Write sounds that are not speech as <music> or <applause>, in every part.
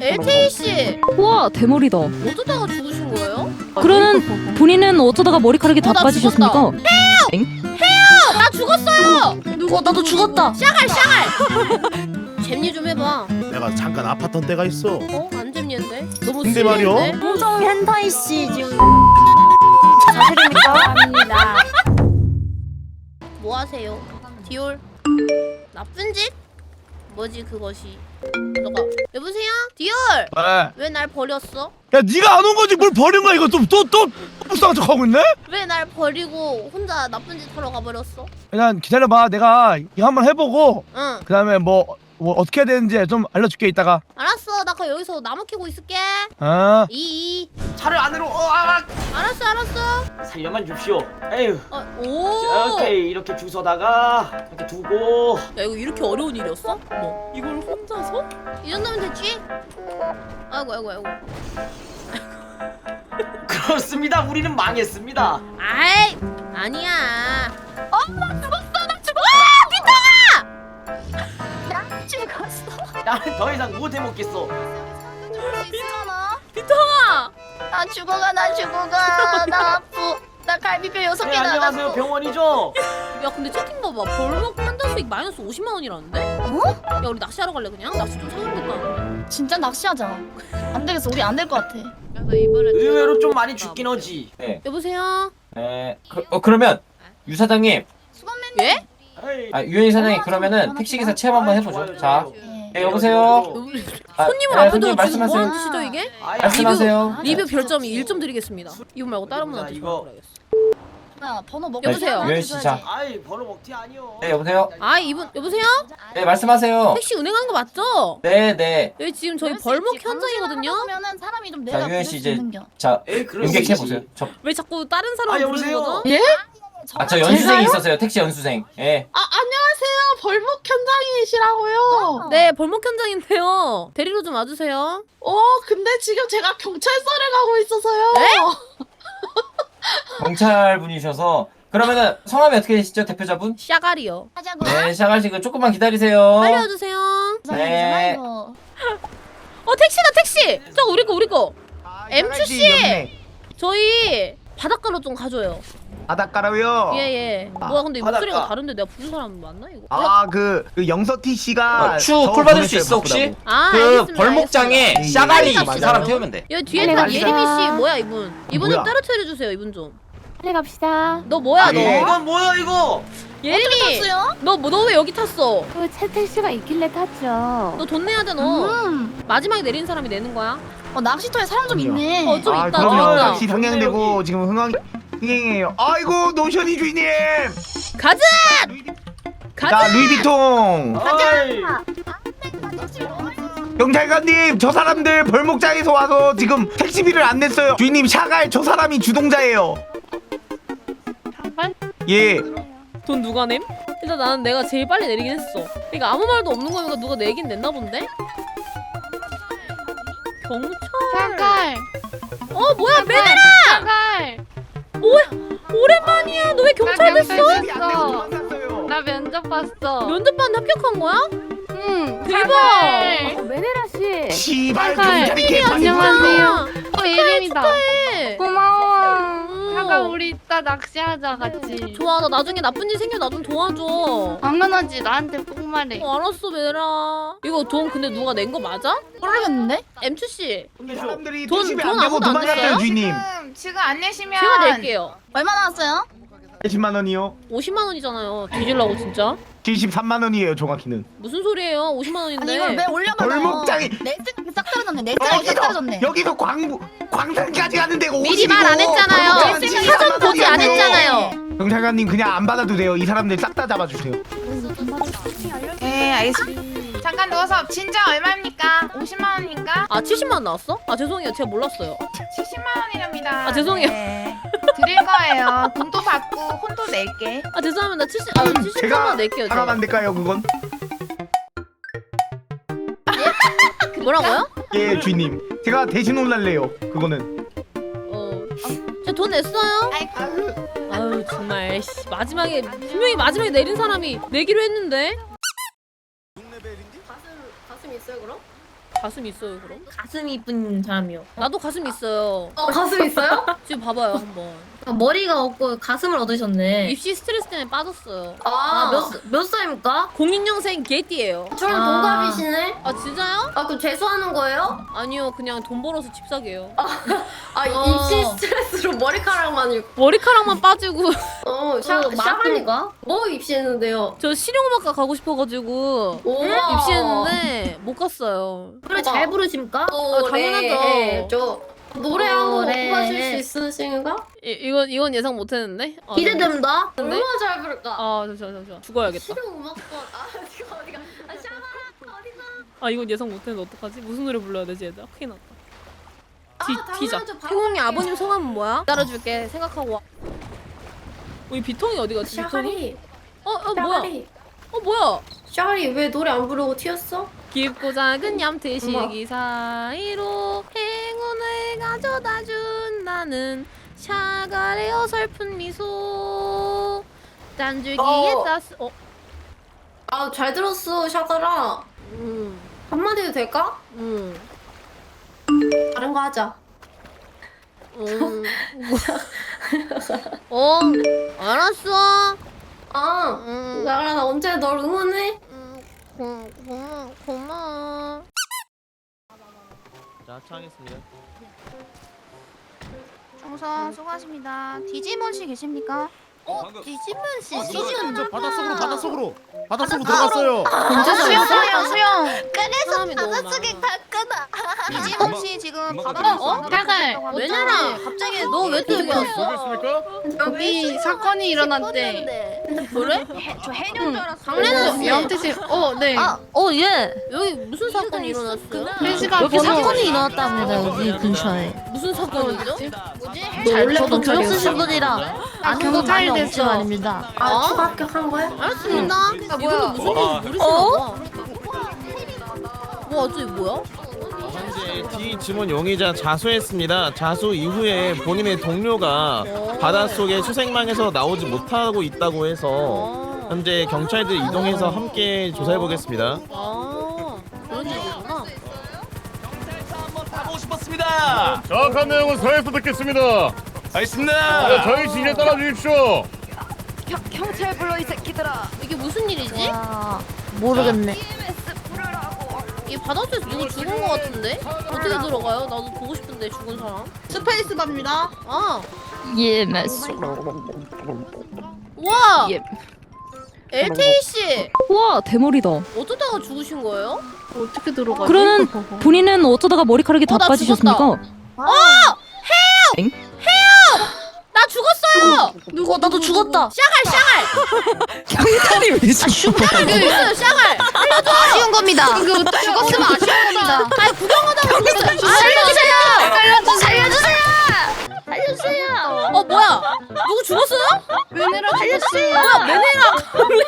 예. LTE 씨 우와 대머리다. 어쩌다가 죽으신 거예요? 그러는 본인은 어쩌다가 머리카락이 다 어, 나 빠지셨습니까? 나 죽었어요. 어 나도 죽었다. 샤갈 샤갈. <laughs> 잼니 좀 해봐. 내가 잠깐 아팠던 때가 있어. 어? 안 잼니인데? 너무 근데 말이요? 홍정 hentai 씨 지금 <laughs> 감사합니다. 뭐 하세요? 디올? 나쁜 짓? 뭐지 그것이? 너가 여보세요? 디올! 야, 왜날 버렸어? 네가 안 온 거지 뭘 버린 거야 이거 또또또 불쌍한 척 하고 있네? 왜 날 버리고 혼자 나쁜 짓 하러 가버렸어? 그냥 기다려봐. 내가 이거 한번 해보고 응 그 다음에 뭐, 뭐 어떻게 해야 되는지 좀 알려줄게 이따가. 알았어 나 그럼 여기서 나무 캐고 있을게 아. 이 이 차를 안으로 어, 아, 알았어 알았어 살려만 줍시오. 에휴. 어, 오 오케이 이렇게 주워다가 이렇게 두고 야 이거 이렇게 어려운 일이었어? 뭐 이걸 혼자서? 이 정도면 됐지? 아이고 아이고 아이고 <laughs> 그렇습니다. 우리는 망했습니다. 아이 아니야 죽었어 나 죽었어 나는 더 이상 못 해 먹겠어. 있잖아. 비타가 나 죽어가 나 죽어가 나 아프. 나 갈비뼈 여섯 네 개 안녕하세요 나갔어. 병원이죠. 야 근데 채팅 봐봐 벌목 판단 수익 마이너스 50만 원이라는데? 어? 야 우리 낚시하러 갈래 그냥? 낚시 좀 사야겠다 진짜 낚시하자. 안 되겠어. 우리 안 될 것 같아. 그래서 이번에 의외로 좀 많이 죽긴 하지. 네. 여보세요? 네. 그, 어 그러면 유 사장님, 수건맨. 예? 에이, 아 유현 사장님 어, 그러면은 택시. 기사 체험 한번 해보죠. 좋아요, 자, 좋아요. 예. 네 여보세요. 아, 손님을 네, 앞에 손님 지금 말씀하세요. 뭐하는 짓이죠 이게? 아이, 말씀하세요. 리뷰 별점 1점 드리겠습니다 이분 말고 다른 분한테 이거. 전화 걸어야겠어 야 번호 먹고 여보세요? 유현 씨. 자. 아이 번호 먹튀 아니요. 네 여보세요. 아 이분 여보세요? 네 말씀하세요. 택시 은행하는 거 맞죠? 네 네. 여기 지금 저희 벌목. 현장이거든요 방송하면은 사람이 좀자 내가 유현 부를 씨수 이제. 자 에이 그럴 수 연객해 있지. 보세요. 저, 왜 자꾸 다른 사람 아, 부르는 여보세요? 거죠? 예? 아 저 연수생이 있었어요. 택시 연수생. 예. 아 안녕하세요 벌목 현장이시라고요. 네 벌목 현장인데요 데리러 좀 와주세요 어 근데 지금 제가 경찰서를 가고 있어서요. 네? <laughs> 경찰 분이셔서 그러면은 성함이 어떻게 되시죠 대표자분? 샤갈이요 하자고. 네 샤갈 씨 그 조금만 기다리세요. 빨리 와주세요 네. 이거. 어 택시다 택시 저 우리 거 우리 거 아, 엠추 씨! 저희 바닷가로 좀 가줘요 바닷가라고요? 예예 아, 뭐야 근데 이 바닷가. 목소리가 다른데 내가 부른 사람 맞나 이거? 아, 그, 그 영서티 씨가 어, 추콜 받을 수 있어 혹시? 아그 알겠습니다 벌목장에 알겠습니다. 빨리 그 갑시다. 사람 태우면 돼. 여기 뒤에 갑시다. 예림이 씨 뭐야 이분 이분 좀 뭐야? 떨어뜨려 주세요 이분 좀너 빨리 갑시다. 뭐야 아, 너 예. 이건 뭐야 이거? 예림이 탔어요? 너너 왜 여기 탔어 그새 택시가 있길래 탔죠. 너 돈 내야 돼너 음. 마지막에 내린 사람이 내는 거야 어 낚시터에 사람 좀. 있네. 어 좀 아, 있다 좀 그러면 있다 낚시 상향되고 지금 흥행, 흥행해요. 아이고, 노션이 주인님! 가자 가자 자, 루이비통! 아이, 경찰관님, 저 사람들 벌목장에서 와서 지금 택시비를 안 냈어요. 주인님, 샤갈, 저 사람이 주동자예요. 예. 돈 누가 냄? 일단 나는 내가 제일 빨리 내리긴 했어 그러니까 아무 말도 없는 거니까 누가 내긴 냈나 본데? 경찰 샤갈 어 뭐야 매네 샤갈 오랜만이야 너 왜 경찰 됐어? 도망갔어요. 나 면접 봤어. 면접 봤는데 합격한 거야? 응 대박 어, 메네라 씨. 시발. 경찰이 개판이 안녕하세요. 아, 어 예림이다. 축하해 고마워. 음. 샤갈 우리 이따 낚시하자 같이. 좋아 나 나중에 나쁜 일 생겨 나 좀 도와줘 당연하지 나한테 꼭 말해. 어 알았어 매라 이거 돈 근데 누가 낸 거 맞아? 모르겠는데? 엠추 씨이 사람들이 돈- 택시비 돈안 내고 아무도 안 도망갔어요? 주인님. 지금 안 내시면 제가 낼게요 얼마 나왔어요? 10만 원이요. 50만 원이잖아요 뒤질라고 진짜 73만 원이에요, 정확히는. 무슨 소리예요 50만 아니 원인데 이걸 왜 올려놔? 벌목장이- 내 싹 떨어졌네. 내 뜨기 싹 여기서, 떨어졌네. 여기서 광부, 광산까지 가는데 미리 말 안 했잖아요 사전 보지 안 했잖아요 경찰관님 그냥 안 받아도 돼요. 이 사람들 싹 다 잡아주세요. 네 알겠습니다. 잠깐 누워서 진짜 얼마입니까? 50만 원인가? 아 70만 원 나왔어? 아 죄송해요 제가 몰랐어요 70만 원이랍니다. 아 죄송해요 네. 드릴 거예요. 돈도 받고 혼도 낼게. 아 죄송합니다 70, 아 73만 제가 원 낼게요 사람 제가 안 될까요, 그건? 뭐라고요? 예, 주인님. 제가 대신 올랄래요. 그거는. 어 제가 돈 냈어요 아유 정말 씨, 마지막에 분명히 마지막에 내린 사람이 내기로 했는데 가슴 있어요 그럼? 가슴 이쁜 사람이요. 나도 가슴 있어요. 어 가슴 있어요? <laughs> 지금 봐봐요 한번. 아, 머리가 없고 가슴을 얻으셨네. 입시 스트레스 때문에 빠졌어요. 아몇 몇 살입니까? 06년생 개띠예요. 저랑 아. 동갑이시네. 아 진짜요? 아 그럼 재수하는 거예요? 아니요 그냥 돈 벌어서 집 사게요. 아 <laughs> 어. 입시 스트레스로 머리카락만. 머리카락만 빠지고 <laughs> 어 샤, 어, 샤가니까? 뭐 입시했는데요? 저 실용음악과 가고 싶어가지고 오 입시했는데 못 갔어요. 노래 잘 부르십니까? 아, 당연하죠. 네, 저 노래 한곡 노래. 뽑아줄 수 있으신가? 이, 이건 이건 예상 못했는데. 아, 기대됩니다. 네. 얼마나 잘 부를까? 아 잠시만 잠시만 죽어야겠다. 실용 음악과 아 <laughs> 지금 어디가? 아 샤가라 어디가? 아 이건 예상 못했는데 어떡하지? 무슨 노래 불러야 되지 얘들아? 큰일 났다. 뒤, 아, 뒤자. 당연하죠. 바로 태공이. 아버님 성함은 뭐야? 따라줄게 생각하고 와. 우리 비통이 어디 갔지? 비통이? 샤가리 어, 어 뭐야? 어 뭐야? 샤가리 왜 노래 안 부르고 튀었어? 깊고 작은 얌트 어머. 시기 사이로 행운을 가져다 준 나는 샤갈의 어설픈 미소 짠줄기에 어. 따스 어? 아 잘 들었어 샤가라 음, 한마디 해도 될까? 음, 다른 거 하자 음. 어, 알았어. 아 음, 샤가라 나 언제 널 응원해? 음, 고, 고마워, 고마워. 자 차하겠습니다 정선 수고하십니다. 디지몬 씨 계십니까? 어? 디지몬 씨저 디지몬 바닷속으로 바닷속으로 바닷속으로 들어갔어요 언제 수영 수영 수영. 사람이 너무 많아. 가끔다 디지몬 씨 지금 금방 바다로 어? 탈갈. 왜냐라 갑자기 너 왜 또 여기 왔어? 보겠습니까? 여기 사건이 일어났대. 그래? 저 해년 줄 알았어. 강래는 영태 씨. 어 네. 어, 예. 여기 무슨 사건이 일어났어요? 혜지가 여기 사건이 일어났답니다, 여기 근처에. 무슨 사건이죠? 잘, 저도 교육 쓰신 분이라 아는 건 경찰 됐어. 아닙니다. 아 추가 합격한 거야? 알았습니다. 이걸로 무슨 일 모르시나 봐. 뭐 어째 뭐야? D 지문 용의자 자수했습니다. 자수 이후에 본인의 동료가 바닷속에 수색망에서 나오지 못하고 있다고 해서 현재 경찰들 이동해서 함께 조사해 보겠습니다. 아 그런 얘기구나. 타고 싶었습니다. 정확한 내용은 서에서 듣겠습니다. 알겠습니다. 저희 지시에 따라 주십시오. 경찰 불러 이 새끼들아. 이게 무슨 일이지? 아, 모르겠네. 이 바닷속에서 누구 죽은 거 같은데? 어떻게 들어가요? 나도 보고 싶은데 죽은 사람. 스페이스 갑니다. 아, 예, 메스. 와. 예. LTE 씨 우와 대머리다. 어쩌다가 죽으신 거예요? 어떻게 들어가지? 그러는 <laughs> 본인은 어쩌다가 머리카락이 어, 다나 빠지셨습니까? 나 죽었어요. 누구? 나도 죽었다. 샤갈 샤갈. 경찰이 왜 죽어? 여기 있어요 샤갈. 아쉬운 겁니다. 죽었으면 아쉬운 겁니다. 아니 구경하다가 죽었어요. 살려주세요. 살려주세요. 살려주세요. 어 뭐야? 누구 죽었어요? 은혜라 죽었어. 뭐야 메네라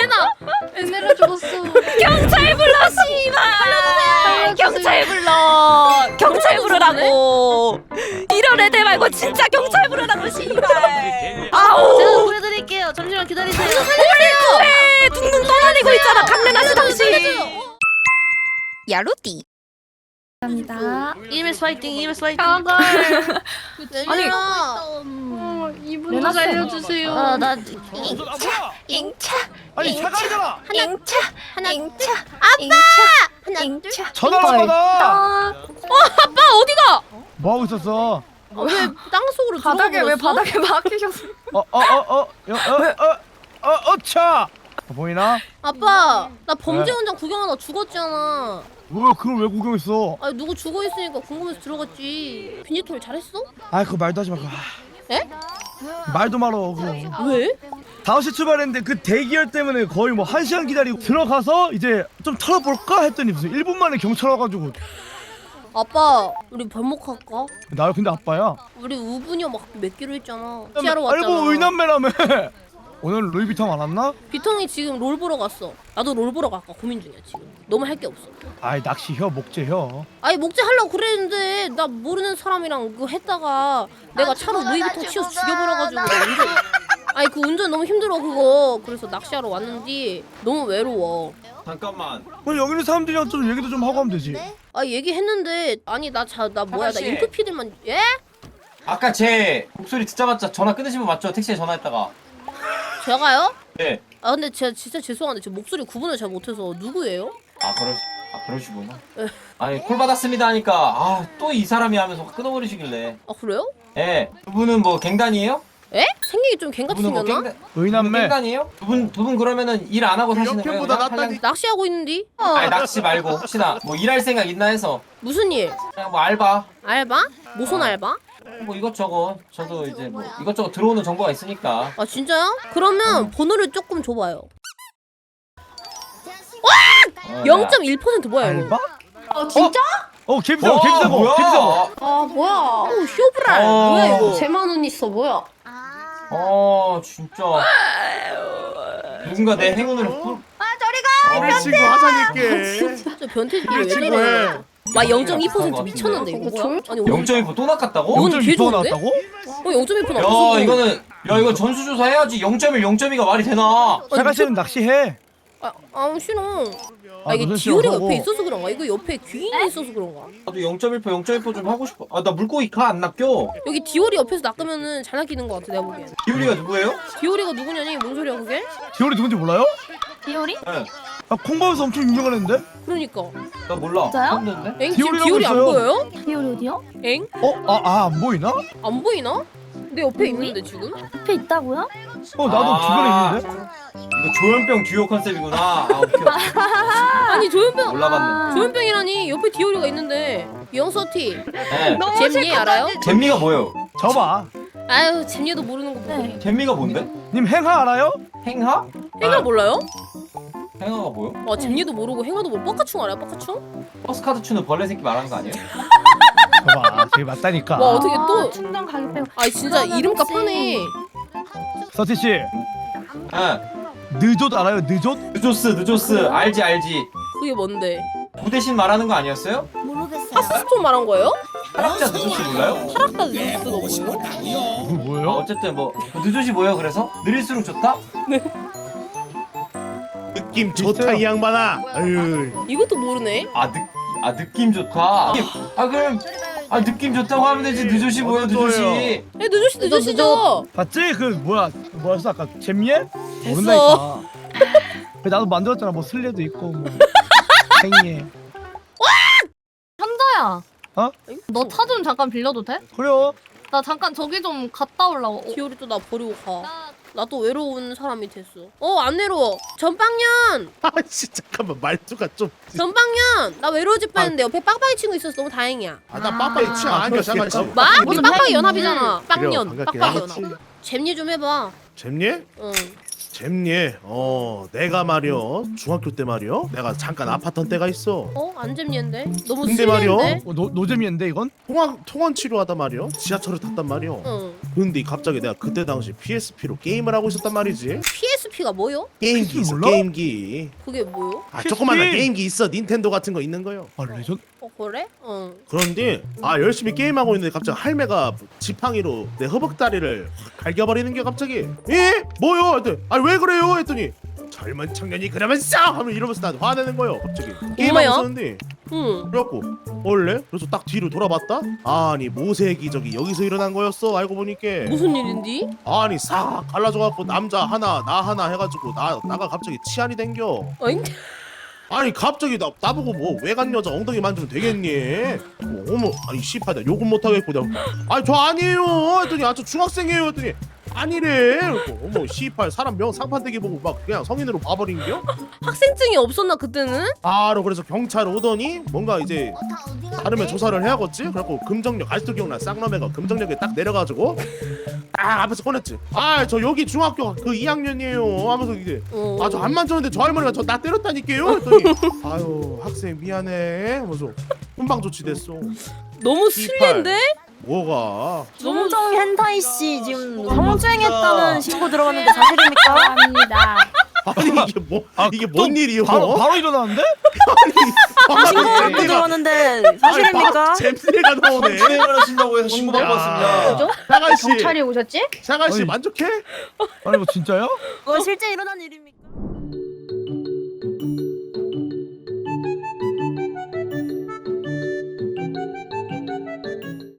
메나. 은혜라 죽었어. 경찰 불러 씨발. 경찰 불러. 경찰 부르라고. 이런 애들 말고 진짜 경찰 부르라고 씨발. 아우. 제가 보여드릴게요. 잠시만 기다리세요. 왜 둥둥 떠다니고 있잖아 강래나 씨 당신. 야루띠. 감사합니다. 이메스 파이팅, 이메스 파이팅. 메네라. 이분 살려주세요. 아, 나 잉차 아니 차가리잖아. 잉차 하나 잉차 아빠. 하나 둘. 전화를 받아. 아빠 어디가? 뭐 하고 있었어? 왜 땅 속으로 바닥에 왜 들어가 바닥에 막히셨어? 어 어 어어어어 어 차. 보이나? 아빠 나 범죄 현장 구경하다 죽었잖아. 왜 그걸 왜 구경했어? 아니 누구 죽어 있으니까 궁금해서 들어갔지. 비니톨 잘했어? 아 그거 말도 하지 마. 그거. 에? 말도 말어. 그거. 왜? 5시 출발했는데 그 대기열 때문에 거의 뭐 1시간 기다리고 들어가서 이제 좀 털어볼까 했더니 무슨 1분 만에 경찰 와가지고 아빠 우리 벌목할까? 나 근데 아빠야 우리 우분이어 막 맺기로 했잖아. 피하러 왔잖아. 알고 의남매라며 <laughs> 오늘 루이비통 안 왔나? 비통이 지금 롤 보러 갔어. 나도 롤 보러 갈까 고민 중이야 지금. 너무 할 게 없어. 아이 낚시 혀 목재 혀 아니 목재 하려고 그랬는데 나 모르는 사람이랑 그거 했다가 내가 차로 루이비통 치워서 죽여버려가지고 나 완전 아니 그 운전 너무 힘들어 그거. 그래서 낚시하러 왔는데 너무 외로워. 잠깐만. 그럼 여기 있는 사람들이랑 좀 얘기도 좀 하고 하면 되지. 아 얘기했는데 아니 나 자 나 뭐야 나. 인프피들만 예? 아까 제 목소리 듣자마자 전화 끊으신 분 맞죠? 택시에 전화했다가. 제가요? 네. 아 근데 제가 진짜 죄송한데 제 목소리 구분을 잘 못해서 누구예요? 아 그러 아 그러시구나. 아니 콜 받았습니다 하니까 아 또 이 사람이 하면서 끊어버리시길래. 아 그래요? 예. 두 분은 뭐 갱단이에요? 에? 생긴 게좀 두 갱같이 분은 뭐 생겼나? 의남매. 갱단이에요? 두분 두 분 그러면은 일 안 하고 사시는 거예요? 그냥? 낫다니. 낚시하고 있는디? 아니 낚시 말고 혹시나 뭐 일할 생각 있나 해서 무슨 일? 그냥 뭐 알바 알바? 무슨 알바? 뭐 이것저것 저도 이제 뭐 이것저것 들어오는 정보가 있으니까 아 진짜요? 그러면 번호를 조금 줘봐요. 어, 0.1% 뭐야 이거? 알바? 어 진짜? 어, 갬사고, 와, 갬사고, 뭐야? 갬사고. 아 뭐야? 오 쇼브랄 어. 뭐야 이거? 제만 원 있어 뭐야? 어 진짜 누군가 내 행운을 꿀- 우리 친구 하자니까. 저 변태들이 왜 우리 친구 이러는 해. 거야? 와0.2% 같은데. 미쳤는데 이거 뭐야? 아니 0.1%또 낚았다고? 이건 좀개 좋은데? 나왔다고? 어 0.1%야 나왔어. 이거는 야 이거 전수조사 해야지 0.1 0.2가 말이 되나 사가 씨는 낚시해. 아, 아 싫어. 아 아, 이게 무슨 디오리가 싫어하고. 옆에 있어서 그런가? 이거 옆에 귀인이 있어서 그런가? 나도 0.1% 0.1%좀 하고 싶어 아 나 물고기 가 안 낚여 여기 디오리 옆에서 낚으면은 잘 낚이는 것 같아 내가 보기엔. 기울이가 누구예요? 디오리가 누구냐니? 뭔 소리야 그게? 디오리 누군지 몰라요? 디오리? 네. 아, 콩밥에서 엄청 유명한 애인데? 그러니까. 나 몰라 진짜요? 엥 지금 디오리라고 디오리 안 있어요. 보여요? 디오리 어디요? 엥? 어? 아, 아, 안 보이나? 안 보이나? 내 옆에 있는데 지금? 앞에 있다고요? 어, 나도 아. 주변에 있는데? 이거 조현병 듀오 컨셉이구나 아 오케이 오케이. <laughs> 아니 조현병 몰라봤네 조현병이라니 옆에 디오리가 있는데 영서티 네. 잼니 알아요? 잼미가 뭐예요? 저봐. 아유 잼니도 모르는 거 보네 잼미가 뭔데? 님 행하 알아요? 행하? 행아 몰라요? 행하가 뭐요? 와 잼니도 모르고 행아도 모르고 뻑카충 알아요 뻑카충? 버스카드 추는 벌레 새끼 말하는 거 아니에요? <laughs> 저봐. 저기 맞다니까. 와 어떻게 또 충전 가격 빼고 아 진짜 이름값 하네 서티 씨, 예 느조 알아요? 느조? 느조스 느조스 알지 알지 그게 뭔데? 무 대신 말하는 거 아니었어요? 모르겠어요. 하스스톤 말한 거예요? 타락자 느조스 몰라요? 타락다 뉴스가 뭐예요? 어, 뭐예요? 어쨌든 뭐 느조시 뭐예요 그래서? 느릴수록 좋다? 느낌 좋다 이 양반아. 아유. 이것도 모르네 아, 느, 아 느낌 좋다. 아 그럼 아 느낌 좋다고 하면 되지. 느조시 뭐야 느조시. 에 늦으시 늦으시죠? 봤지? 그 뭐야 뭐였어 아까 잼예? 됐어. 모른다니까. <laughs> 그 나도 만들었잖아 뭐 슬레도 있고 뭐 <laughs> 생예. 현자야. 어? 너 차 좀 잠깐 빌려도 돼? 그래요. 나 잠깐 저기 좀 갔다 올라고. 어, 디오리 또나 버리고 가. 나 나또 외로운 사람이 됐어. 어 안 외로워. 전빵년, <laughs> 아씨 잠깐만 말투가 좀. 전빵년. 나 외로워질 뻔했는데 옆에 빡빡이 친구 있어서 너무 다행이야. 아나 빠빠이 취향 아니야 잠깐만. 마? 우리 무슨 빡빡이 팬이니? 연합이잖아. 빵년, 그래요, 반갑게 빡빡이. 연합. 잼니 좀 해봐. 잼예? 응. 잼예. 어 내가 말이여 중학교 때 말이여 내가 잠깐 아팠던 때가 있어. 어? 안 잼니인데? 너무 근데? 말이요? 어, 노 노잼이인데 이건? 통원 통원 치료하다 말이여 지하철을 탔단 말이여. 응. 근데 갑자기 내가 그때 당시 PSP로 게임을 하고 있었단 말이지. PSP가 뭐요? 게임기 있어 몰라? 게임기. 그게 뭐요? 아 PSP. 조그마한 게임기 있어 닌텐도 같은 거 있는 거요. 아 레전. 어 그래? 응. 그런데 아 열심히 게임하고 있는데 갑자기 할매가 지팡이로 내 허벅다리를 확 갈겨버리는 게 갑자기 예? 뭐요? 했더니 아왜 그래요? 했더니 젊은 청년이 그러면서 하면 이러면서 나 화내는 거예요 갑자기 게임하고? 있었는데 응. 그래갖고 원래 그래서 딱 뒤로 돌아봤다 아니 모세 기적이 여기서 일어난 거였어 알고 보니까 무슨 일인디? 아니 싹 갈라져갖고 남자 하나 나 하나 해가지고 나 나가 갑자기 치안이 댕겨 어잉? 아니 갑자기 나 나보고 뭐 외간 여자 엉덩이 만지면 되겠니? 뭐, 어머 아니 씨발 나 욕은 못 하겠고 내가 아니 저 아니에요 했더니 아저 중학생이에요 했더니 아니래 그래갖고 어머 씨발 사람 명 상판 대기 보고 막 그냥 성인으로 봐버린겨? <laughs> 학생증이 없었나 그때는? 바로 그래서 경찰 오더니 뭔가 이제 다르면 조사를 해야겠지? 그래갖고 금정역 아직도 기억나 쌍놈애가 금정역에 딱 내려가지고 딱 앞에서 꺼냈지 아 저 여기 중학교 그 2학년이에요 하면서 이제 어. 아 저 안 만졌는데 저 할머니가 저 나 때렸다니까요 했더니 <laughs> 아유 학생 미안해 하면서 훈방 조치됐어 너무. 슬렌데? 뭐가 송정 hentai 씨 지금 성추행했다는 신고 들어갔는데 사실입니까? 아닙니다. 아니 이게 뭐 이게 뭔 일이요 바로 바로 일어나는데? 신고 듣고 들어왔는데 사실입니까? 잼새가 나오네 진행을 하신다고 해서 신고 받고 왔습니다. 샤갈 씨 경찰이 오셨지? 샤갈 씨 어이. 만족해? 아니 뭐 진짜요? 그거 실제 일어난 일입니다.